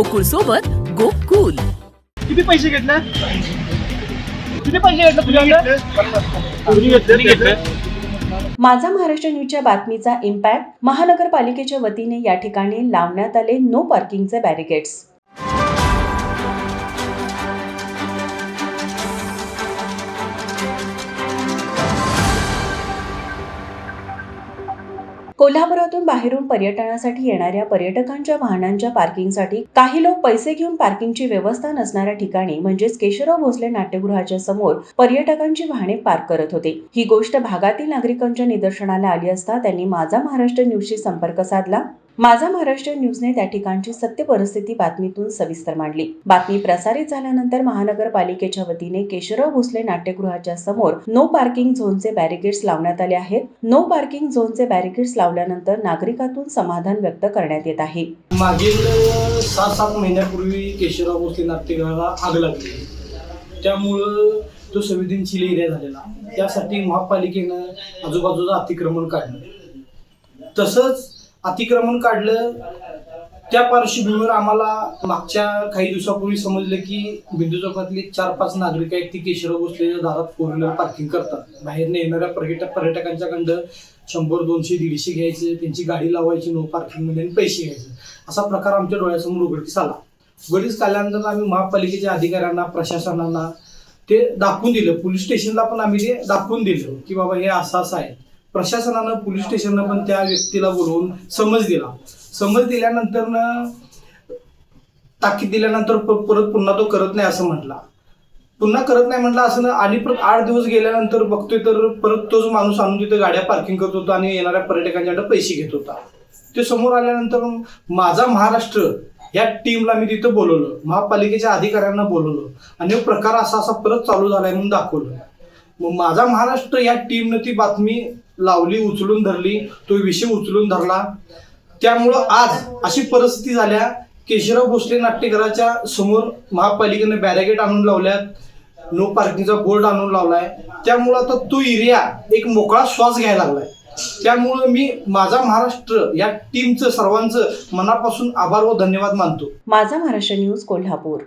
गोकुळ सोबत गोकुल. किती पैसे घेतले? किती पैसे घेतले माझा महाराष्ट्र न्यूजच्या बातमीचा इम्पॅक्ट महानगरपालिकेच्या वतीने या ठिकाणी लावण्यात आले. नो पार्किंगचे बॅरिकेड्स कोल्हापुरातून बाहेरून पर्यटनासाठी येणाऱ्या पर्यटकांच्या वाहनांच्या पार्किंगसाठी काही लोक पैसे घेऊन पार्किंगची व्यवस्था नसणाऱ्या ठिकाणी म्हणजेच केशवराव भोसले नाट्यगृहाच्या समोर पर्यटकांची वाहने पार्क करत होते. ही गोष्ट भागातील नागरिकांच्या निदर्शनाला आली असता त्यांनी माझा महाराष्ट्र न्यूजशी संपर्क साधला. माझा महाराष्ट्र न्यूजने त्या ठिकाणची सत्य परिस्थिती बातमीतून सविस्तर मांडली. बातमी प्रसारित झाल्यानंतर महानगरपालिकेच्या वतीने केशवराव भोसले नाट्यगृहाच्या समोर नो पार्किंग झोनचे बॅरिकेड्स लावण्यात आले आहेत. नो पार्किंग झोनचे बॅरिकेड्स लावल्यानंतर नागरिकातून समाधान व्यक्त करण्यात येत आहे. मागील सात सात महिन्यापूर्वी केशवराव भोसले नाट्यगृहाला आग लागली. त्यामुळं तो संवेदनशील एरिया झालेला. त्यासाठी महापालिकेनं आजूबाजूचं अतिक्रमण काढलं. तसंच अतिक्रमण काढलं त्या पार्श्वभूमीवर आम्हाला मागच्या काही दिवसापूर्वी समजलं की बिंदू चौकातले चार पाच नागरिक आहेत ती केशवराव भोसलेच्या दारात फोर व्हीलर पार्किंग करतात. बाहेरनं येणाऱ्या पर्यटक पर्यटकांच्याकडं शंभर दोनशे दीडशे घ्यायचे त्यांची गाडी लावायची नो पार्किंगमध्ये आणि पैसे घ्यायचे. असा प्रकार आमच्या डोळ्यासमोर उघडकीस आला. उघडकीस आल्यानंतर आम्ही महापालिकेच्या अधिकाऱ्यांना प्रशासनाला ते दाखवून दिलं. पोलीस स्टेशनला पण आम्ही ते दाखवून दिलं की बाबा हे असं असं आहे. प्रशासनानं पोलीस स्टेशनला पण त्या व्यक्तीला बोलवून समज दिला. समज दिल्यानंतर ताकीद दिल्यानंतर प- परत पुन्हा तो करत नाही असं म्हटला. पुन्हा करत नाही म्हटलं असं ना आणि परत आठ दिवस गेल्यानंतर बघतोय तर परत तोच माणूस आणून तिथे गाड्या पार्किंग करत होता आणि येणाऱ्या पर्यटकांच्याकडे पैसे घेत होता. ते समोर आल्यानंतर माझा महाराष्ट्र या टीमला मी तिथं बोलवलं. महापालिकेच्या अधिकाऱ्यांना बोलवलं. आणि हा प्रकार असा असा परत चालू झालाय म्हणून दाखवलं. मग माझा महाराष्ट्र या टीमनं ती बातमी लावली उचलून धरली. तो विषय उचलून धरला. त्यामुळं आज अशी परिस्थिती झाल्या. केशवराव भोसले नाट्यघराच्या समोर महापालिकेनं बॅरिगेट आणून लावल्यात. नो पार्किंगचा बोर्ड आणून लावलाय. त्यामुळं आता तो एरिया एक मोकळा श्वास घ्यायला लागलाय. त्यामुळं मी माझा महाराष्ट्र या टीमचं सर्वांचं मनापासून आभार व धन्यवाद मानतो. माझा महाराष्ट्र न्यूज कोल्हापूर.